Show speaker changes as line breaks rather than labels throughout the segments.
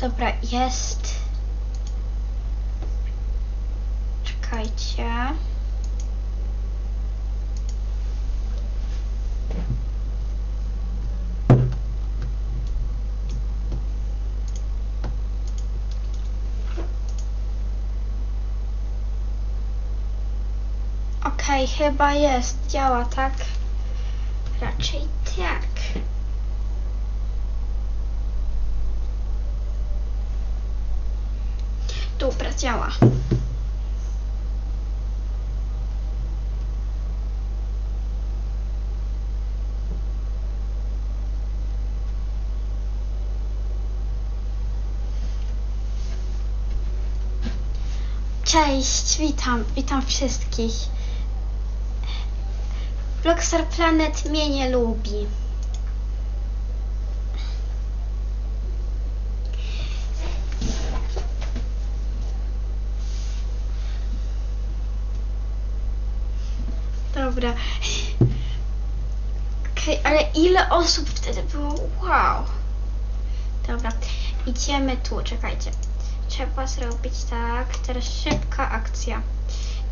Dobra, jest. Czekajcie. Okej, chyba jest. Działa, tak? Raczej tak. Dobra, działa. Cześć, witam, witam wszystkich. Blockstar Planet mnie nie lubi. Dobra. Okej, ale ile osób wtedy było? Wow. Dobra, idziemy tu, czekajcie. Trzeba zrobić tak. Teraz szybka akcja.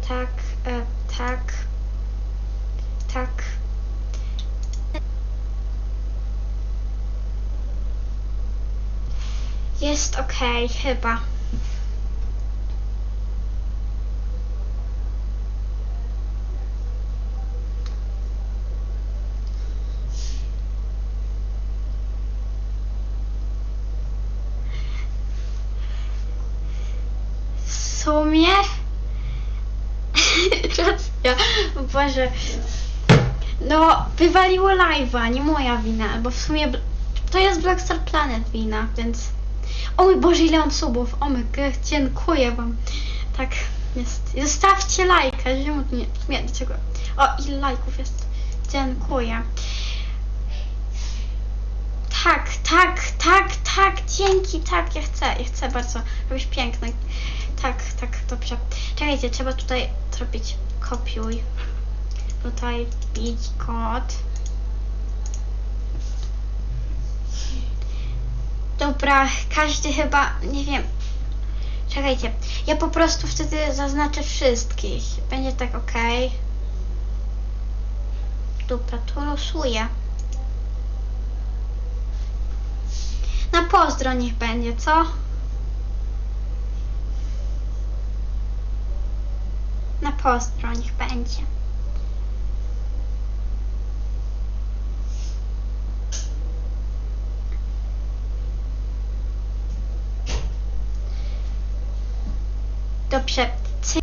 Tak, e, tak. Tak. Jest okej, chyba. W sumie. Racja. Boże. No, wywaliło live'a, nie moja wina, bo w sumie to jest Blackstar Planet wina, więc... O mój Boże, ile mam subów, o my dziękuję wam. Tak, jest. Zostawcie lajka, nie... w sumie dlaczego... O, ile lajków jest. Dziękuję. Tak, tak, tak, tak, dzięki, tak, ja chcę, ja chcę bardzo. Robisz piękne. Tak, tak, dobrze. Czekajcie, trzeba tutaj zrobić kopiuj. Tutaj wbić kod. Dobra, każdy chyba, nie wiem. Czekajcie, ja po prostu wtedy zaznaczę wszystkich. Będzie tak ok. Dobra, to losuję. Na pozdro niech będzie, co? Pozdro niech będzie. Dobrze. Cy-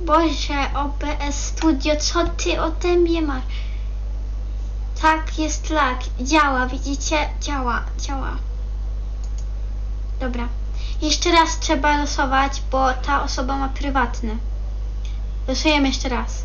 Boże, OBS Studio, co ty ode mnie masz? Tak, jest lag. Działa, widzicie? Działa, działa. Dobra. Jeszcze raz trzeba losować, bo ta osoba ma prywatny. Losujemy jeszcze raz.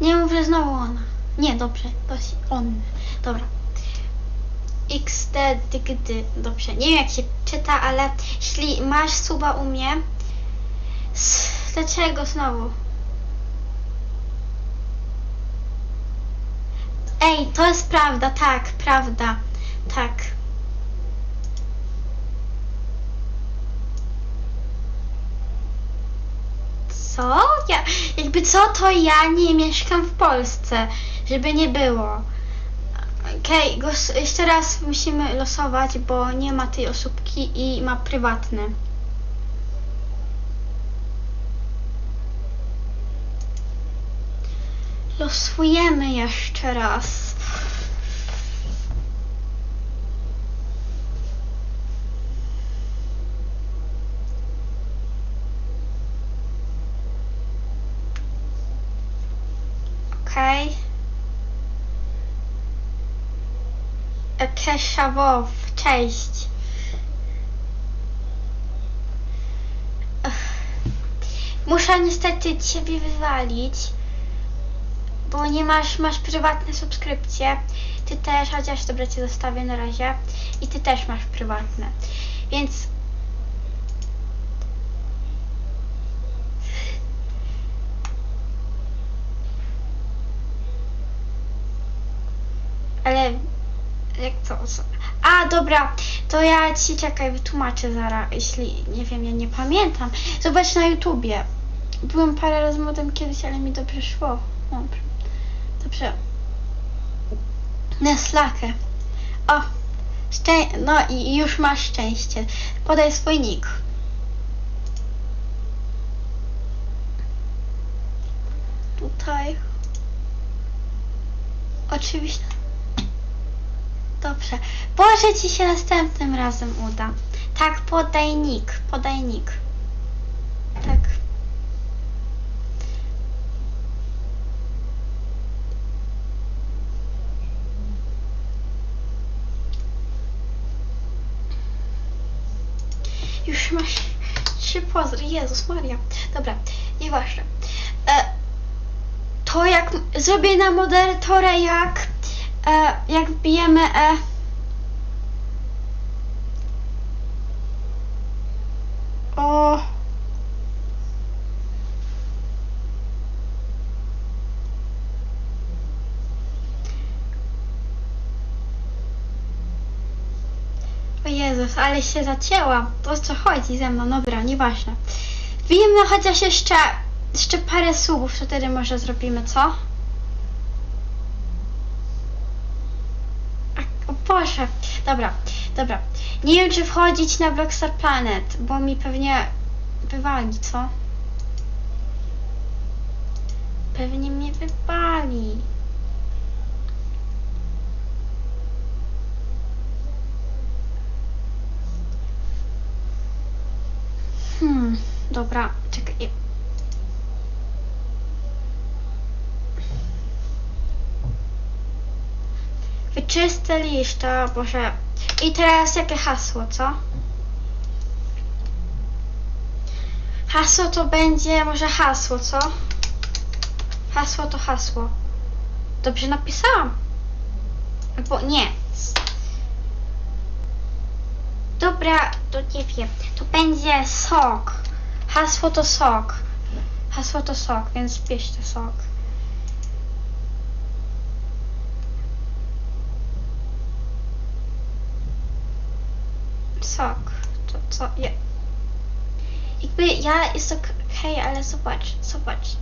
Nie mów, że znowu ona. Nie, dobrze, to jest on. Dobra. XD. Dobrze, nie wiem jak się czyta, ale jeśli masz suba u mnie, dlaczego znowu? Ej, to jest prawda, tak, prawda, tak. Co? Ja, jakby co, to ja nie mieszkam w Polsce, żeby nie było. Okej, głos- jeszcze raz musimy losować, bo nie ma tej osóbki i ma prywatny. Losujemy jeszcze raz. Okej. Kesha Wow, cześć. Muszę niestety ciebie wywalić, bo nie masz, masz prywatne subskrypcje. Ty też, chociaż dobra cię zostawię na razie. I ty też masz prywatne. Więc Ale jak to? A dobra, to ja ci czekaj, wytłumaczę zaraz, jeśli nie wiem, ja nie pamiętam. Zobacz na YouTubie. Byłem parę razy modem kiedyś, ale mi dobrze szło. Dobrze. Dobrze. Na slakę. O! Szczę- no i już masz szczęście. Podaj swój nick. Tutaj. Oczywiście. Dobrze. Może ci się następnym razem uda. Tak, podaj nick. Podaj nick. Tak. Już masz trzy pozdry. Jezus Maria. Dobra, nieważne. E, to jak zrobię na moderatora jak e, jak wbijemy e, o Jezus, ale się zacięłam. O co chodzi ze mną? Dobra, nieważne. Wbijemy chociaż jeszcze, jeszcze parę słów, to wtedy może zrobimy, co? O Boże, dobra, dobra. Nie wiem, czy wchodzić na Blockstar Planet, bo mi pewnie wywali, co? Pewnie mnie wywali. Dobra, czekaj. Wyczystę lista, Boże. I teraz jakie hasło, co? Hasło to będzie, może hasło, co? Hasło to hasło. Dobrze napisałam. Albo nie. Dobra, to nie wiem. To będzie sok. Hasło to sok. Hasło to sok, więc piszcie sok. Sok. To co? Je. Jakby ja jest okej, ale zobacz, zobacz.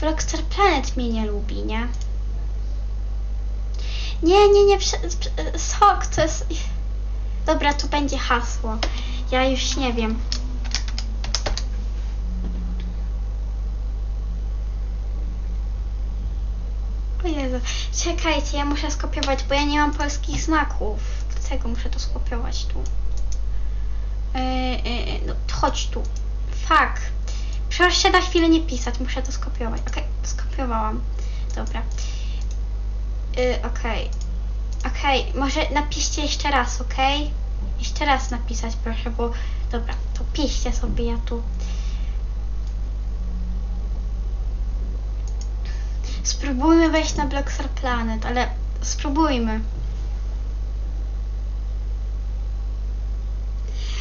Blockstar Planet mnie nie lubi, nie? Nie, nie, nie, sok to jest... Dobra, to będzie hasło. Ja już nie wiem. O Jezu, czekajcie, ja muszę skopiować, bo ja nie mam polskich znaków. Dlatego muszę to skopiować tu. Yy, yy, no, chodź tu. Fuck. Proszę się na chwilę nie pisać, muszę to skopiować. Okej, skopiowałam. Dobra. Yy, okej. Okej, może napiszcie jeszcze raz, okej? Jeszcze raz napisać proszę, bo... Dobra, to piszcie sobie, ja tu... Spróbujmy wejść na Blockstar Planet, ale spróbujmy.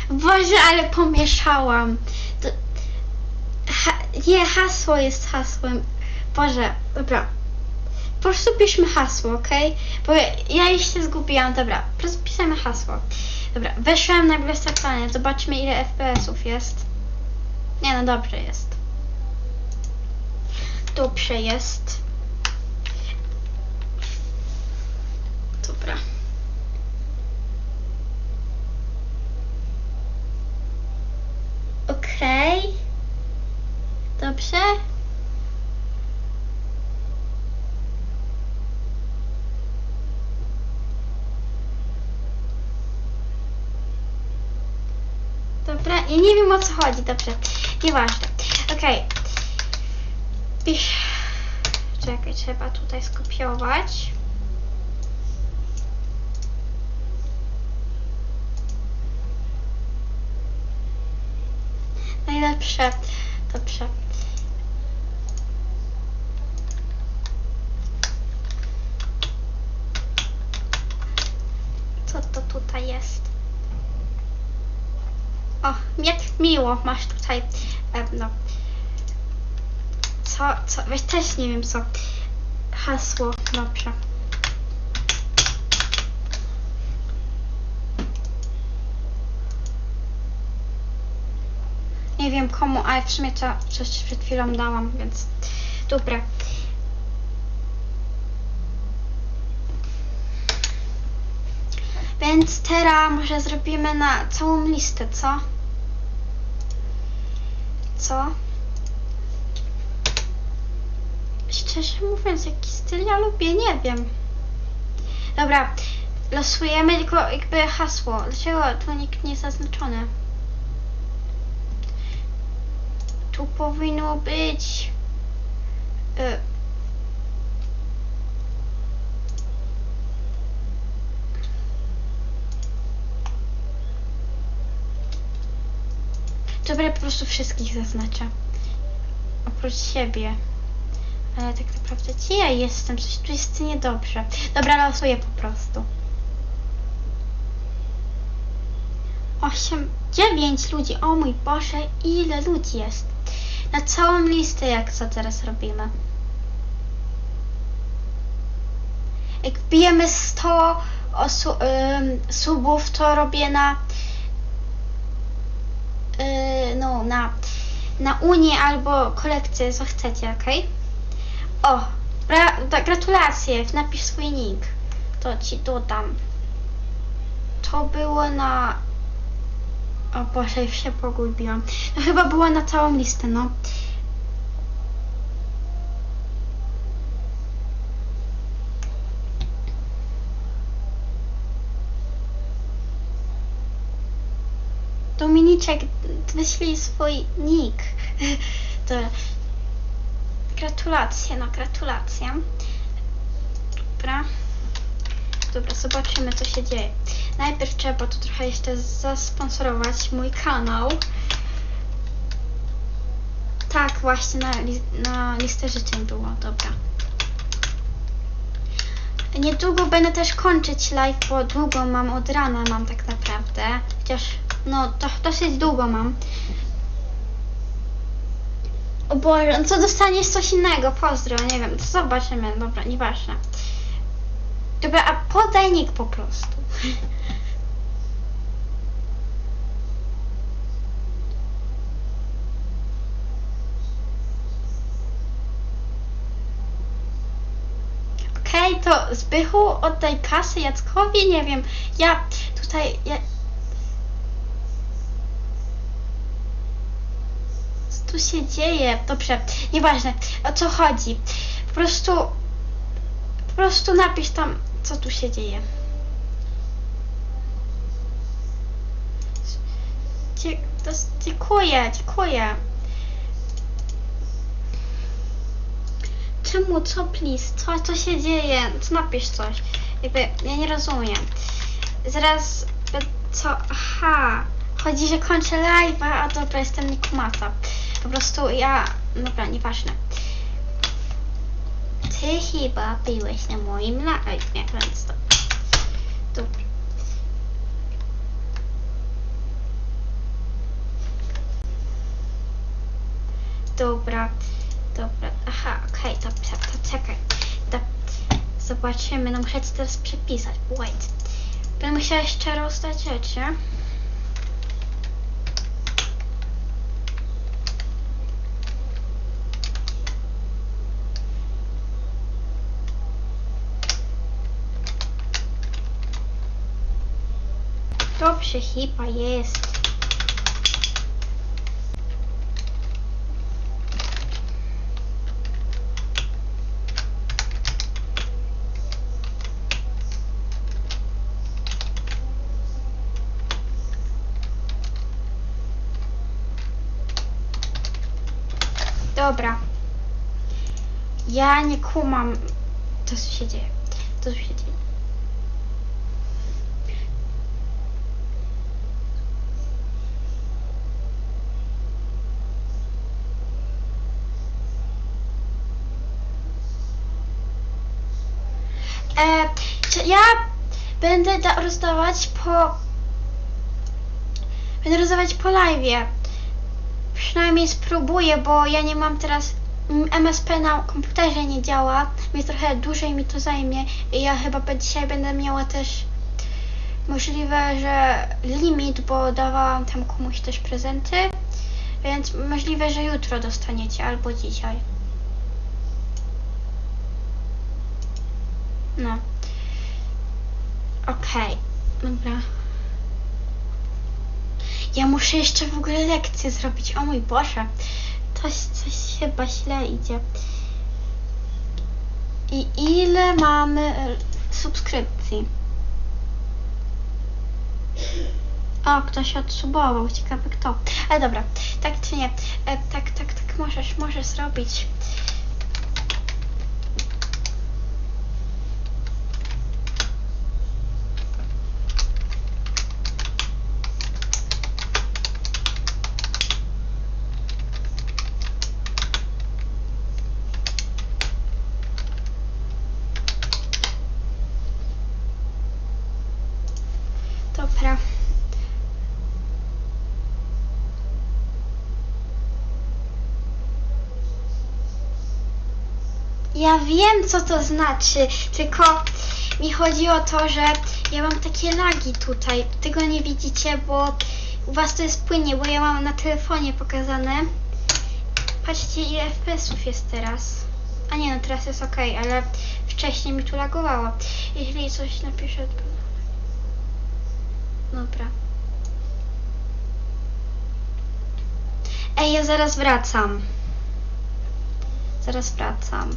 Boże, ale pomieszałam. To... Ha... Nie, hasło jest hasłem. Boże, dobra. Po prostu piszmy hasło, ok? Bo ja już się zgubiłam. Dobra, po prostu pisamy hasło. Dobra, weszłam na Blockstar Planet. Zobaczmy ile FPS-ów jest. Nie no, dobrze jest. Dobrze jest. Dobra. Okej. Dobrze. Dobra, ja nie wiem o co chodzi, dobrze. Nieważne. Okej. Pisz. Czekaj, trzeba tutaj skopiować. Najlepsze. Dobrze. Co to tutaj jest? O, jak miło masz tutaj, e, no. Co, co, weź też nie wiem co. Hasło, dobrze. Nie wiem komu, ale w sumie to coś przed chwilą dałam, więc dobra. Więc teraz może zrobimy na całą listę, co? Co? Szczerze mówiąc, jaki styl ja lubię, nie wiem. Dobra, losujemy tylko jakby hasło. Dlaczego tu nikt nie jest zaznaczony? Tu powinno być... Y, Dobra, po prostu wszystkich zaznaczę. Oprócz siebie. Ale tak naprawdę gdzie ja jestem? Coś tu jest niedobrze. Dobra, losuję po prostu. Osiem, dziewięć ludzi. O mój Boże, ile ludzi jest. Na całą listę, jak co teraz robimy. Jak wbijemy 100 osu- subów, to robię na na, na Unię albo kolekcję, co chcecie, ok? O, gratulacje, napisz swój nick. To ci dodam. To było na... O Boże, już się pogubiłam. No chyba była na całą listę, no. Dominiczek, wyślij swój nick. To gratulacje, no gratulacje. Dobra. Dobra, zobaczymy co się dzieje. Najpierw trzeba tu trochę jeszcze zasponsorować mój kanał. Tak, właśnie na, li na listę życzeń było, dobra. Niedługo będę też kończyć live, bo długo mam od rana mam tak naprawdę. Chociaż no to dosyć długo mam. O Boże, no co dostaniesz coś innego? Pozdro, nie wiem, to zobaczymy, dobra, nieważne. Dobra, a podaj nick po prostu. Okej, to Zbychu oddaj kasę Jackowi, nie wiem, ja tutaj, ja... tu się dzieje? Dobrze, nieważne, o co chodzi. Po prostu, po prostu napisz tam, co tu się dzieje. Dziękuję, dziękuję. Czemu, co, please? Co, co się dzieje? Co, napisz coś. Jakby, ja nie rozumiem. Zaraz, co, aha. Chodzi, że kończę live'a, a dobra, jestem Nikumata. Po prostu ja, dobra, nieważne. Ty chyba byłeś na moim live'ie, więc to... Dobra. Dobra, dobra, aha, okej, to, to, to czekaj. Zobaczymy, no muszę ci teraz przepisać, wait. Będę musiała jeszcze rozdać rzeczy. Chyba jest. Dobra. Ja nie kumam, co się dzieje. Co się dzieje. E, czy ja Będę da- rozdawać po... Będę rozdawać po live'ie. Przynajmniej spróbuję, bo ja nie mam teraz... mm, MSP na komputerze nie działa, więc trochę dłużej mi to zajmie ja chyba dzisiaj będę miała też możliwe, że limit, bo dawałam tam komuś też prezenty, więc możliwe, że jutro dostaniecie albo dzisiaj. No. Okej, dobra. Ja muszę jeszcze w ogóle lekcję zrobić. O mój Boże. Coś, coś chyba źle idzie. I ile mamy e, subskrypcji? O, ktoś odsubował, ciekawe kto. Ale dobra, tak czy nie? E, tak, tak, tak, możesz, możesz zrobić. Dobra. Ja wiem, co to znaczy, tylko mi chodzi o to, że ja mam takie lagi tutaj. Tego nie widzicie, bo u was to jest płynnie, bo ja mam na telefonie pokazane. Patrzcie, ile FPS-ów jest teraz. A nie, no teraz jest ok, ale wcześniej mi tu lagowało. Jeśli coś napiszę... Dobra. Ej, ja zaraz wracam. Zaraz wracam.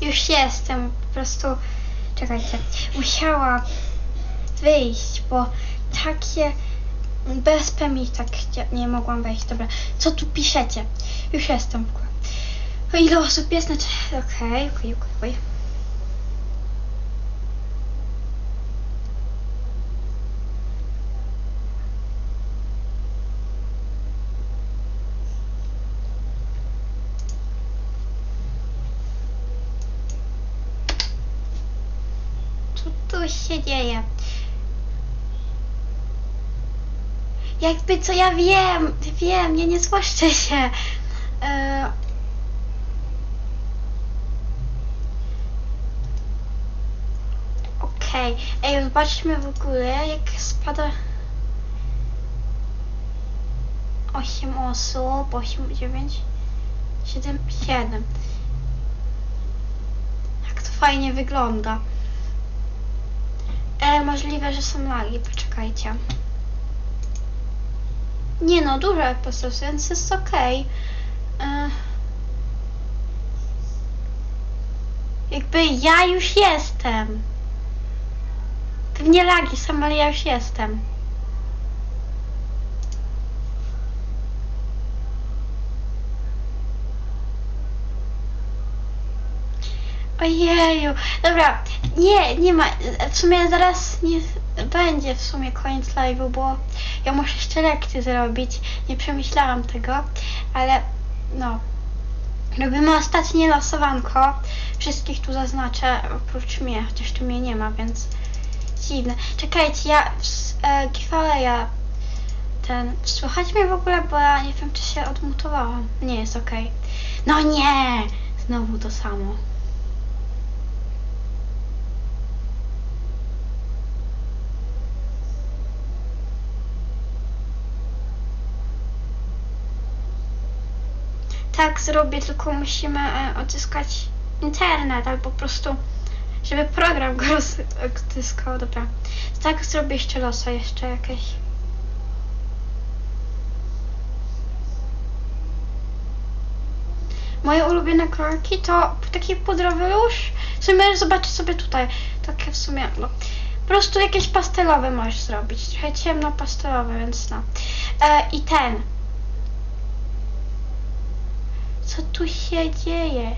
Już jestem, po prostu. Czekajcie, musiała wyjść, bo takie. Bez mi tak nie mogłam wejść. Dobra, co tu piszecie? Już jestem w. O ile osób jest na cz- Okej, okej, okej, się dzieje? Jakby co ja wiem, wiem, ja nie złoszczę się. E... Okej, ej, zobaczmy w ogóle jak spada... 8 osób, 8, 9, 7, 7. Jak to fajnie wygląda. E, możliwe, że są lagi, poczekajcie. Nie no, dużo episodów, więc jest okej. E, jakby ja już jestem. Pewnie lagi są, ale ja już jestem. Ojeju, dobra, nie, nie ma, w sumie zaraz nie będzie w sumie koniec live'u, bo ja muszę jeszcze lekcję zrobić, nie przemyślałam tego, ale no, robimy ostatnie losowanko, wszystkich tu zaznaczę, oprócz mnie, chociaż tu mnie nie ma, więc dziwne. Czekajcie, ja, e, Gifaleja, ten, słychać mnie w ogóle, bo ja nie wiem, czy się odmutowałam, nie jest okej. No nie, znowu to samo. Tak zrobię, tylko musimy e, odzyskać internet albo po prostu, żeby program go odzyskał. Dobra. Tak zrobię jeszcze losa, jeszcze jakieś. Moje ulubione kolorki to taki pudrowy róż. W sumie zobacz sobie tutaj. Takie w sumie, no. Po prostu jakieś pastelowe możesz zrobić. Trochę ciemno pastelowe, więc no. E, I ten. Co tu się dzieje?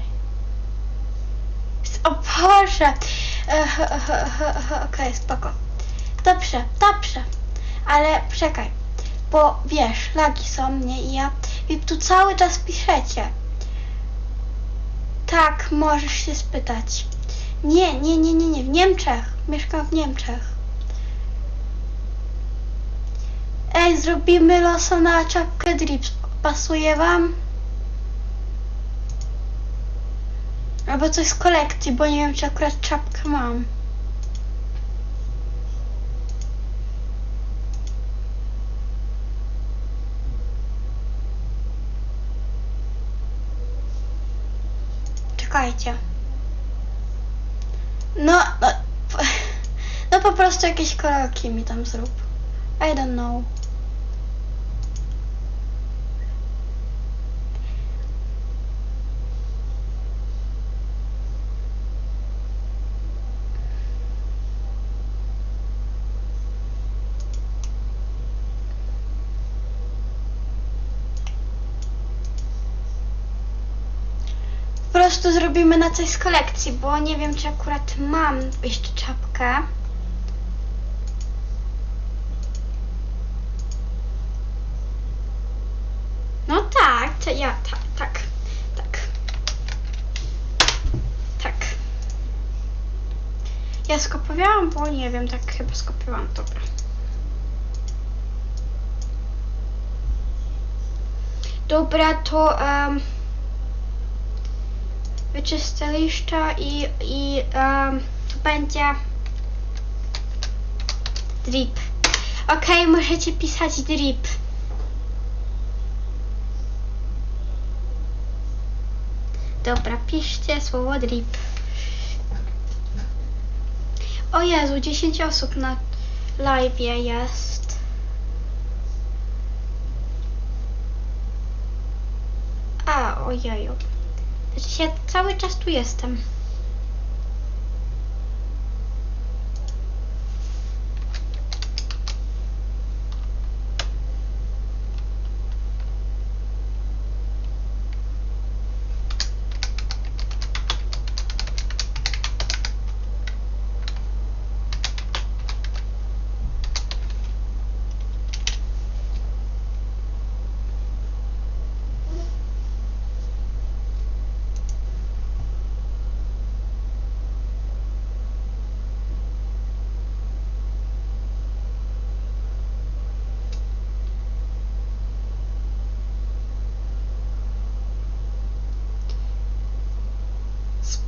O Boże! Okej, spoko. Dobrze, dobrze. Ale czekaj, bo wiesz, lagi są mnie i ja i tu cały czas piszecie. Tak, możesz się spytać. Nie, nie, nie, nie, nie, w Niemczech. Mieszkam w Niemczech. Ej, zrobimy loso na czapkę drips. Pasuje wam? Albo coś z kolekcji, bo nie wiem, czy akurat czapkę mam. Czekajcie. No, no, no po prostu jakieś kolorki mi tam zrób. I don't know. Po prostu zrobimy na coś z kolekcji, bo nie wiem, czy akurat mam jeszcze czapkę. No tak, to ja, tak, tak, tak. Tak. Ja skopiowałam, bo nie wiem, tak chyba skopiowałam, dobra. Dobra, to... em, wyczyszczę liszcza i, i um, będzie drip. Ok, możecie pisać drip. Dobra, piszcie słowo drip. O Jezu, 10 osób na live jest. A, ojeju. Ja cały czas tu jestem.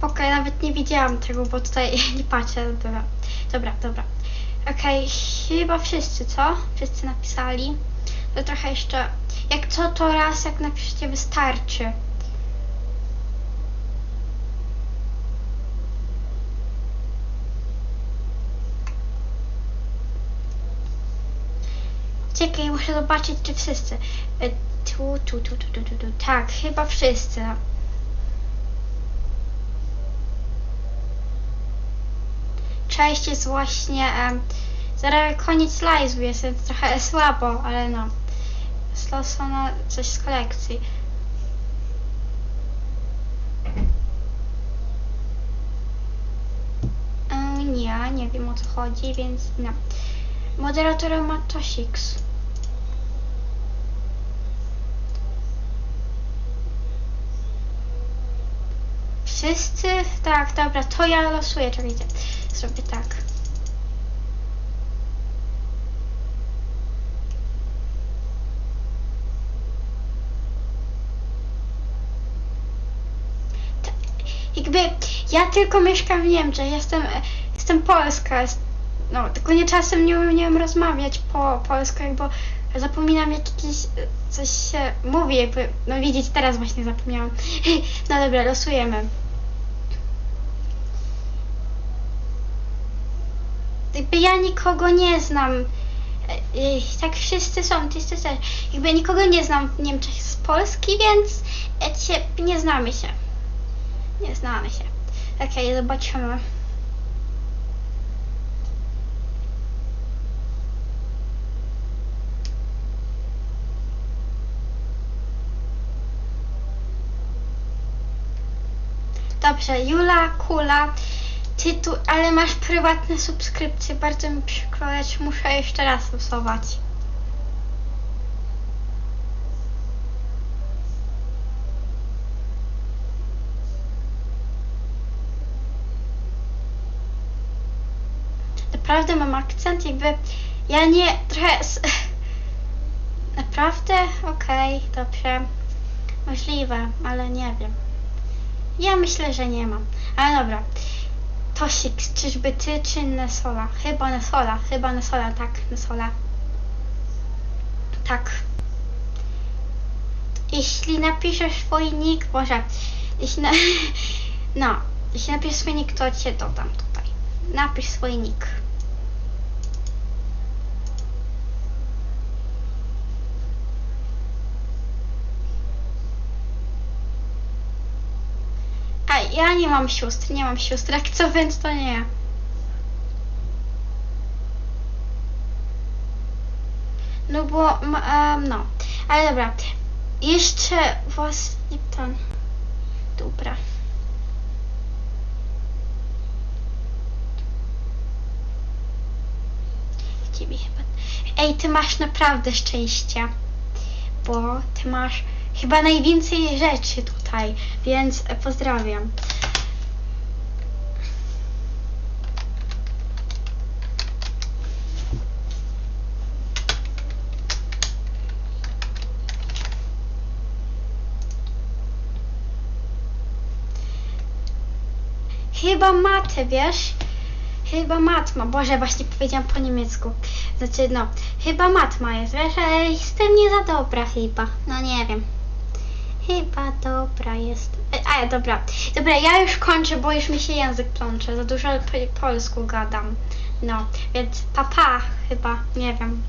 Okej, nawet nie widziałam tego, bo tutaj nie patrzę. Dobra, dobra. dobra. Okej, chyba wszyscy, co? Wszyscy napisali. To trochę jeszcze... Jak co, to raz jak napiszecie wystarczy. Czekaj, muszę zobaczyć, czy wszyscy. E, Tu, tu, tu, tu, tu, tu, tu. Tak, chyba wszyscy. Cześć, jest właśnie... em, zaraz koniec live'u, jest trochę słabo, ale no. Slosona coś z kolekcji. E, nie, nie wiem o co chodzi, więc no. Moderatorem ma. Wszyscy? Tak, dobra, to ja losuję, czekajcie. Zrobię tak. T- Jakby ja tylko mieszkam w Niemczech, jestem, jestem polska, no tylko nie czasem nie umiem rozmawiać po polsku, jakby zapominam jakieś coś się mówi, jakby, no widzieć teraz właśnie zapomniałam. No dobra, losujemy. Jakby ja nikogo nie znam. E, e, Tak wszyscy są, wszyscy też. Jakby nikogo nie znam w Niemczech z Polski, więc e, nie znamy się. Nie znamy się. Okej, zobaczymy. Dobrze, Jula, Kula, tytuł, ale masz prywatne subskrypcje, bardzo mi przykro, lecz muszę jeszcze raz losować. Naprawdę mam akcent, jakby ja nie trochę. Naprawdę? Okej, dobrze. Możliwe, ale nie wiem. Ja myślę, że nie mam. Ale dobra. Tosik, czyżby ty czy Nesola? Chyba Nesola, chyba Nesola, tak, Nesola. Tak. Jeśli napiszesz swój nick, może, jeśli na, no, jeśli napiszesz swój nick, to cię dodam tutaj. Napisz swój nick. A ja nie mam sióstr, nie mam sióstr, jak co, więc to nie. No bo, em, no, ale dobra. Jeszcze właśnie ten. Dobra. Ciebie chyba. Ej, ty masz naprawdę szczęście. Bo ty masz chyba najwięcej rzeczy tutaj, więc e, pozdrawiam. Chyba matę, wiesz? Chyba matma. Boże, właśnie powiedziałam po niemiecku. Znaczy, no, chyba matma jest, wiesz, ale jestem nie za dobra chyba. No nie wiem. Chyba dobra jest. E, A, dobra. Dobra, ja już kończę, bo już mi się język plącze. Za dużo po polsku gadam. No, więc papa chyba, nie wiem.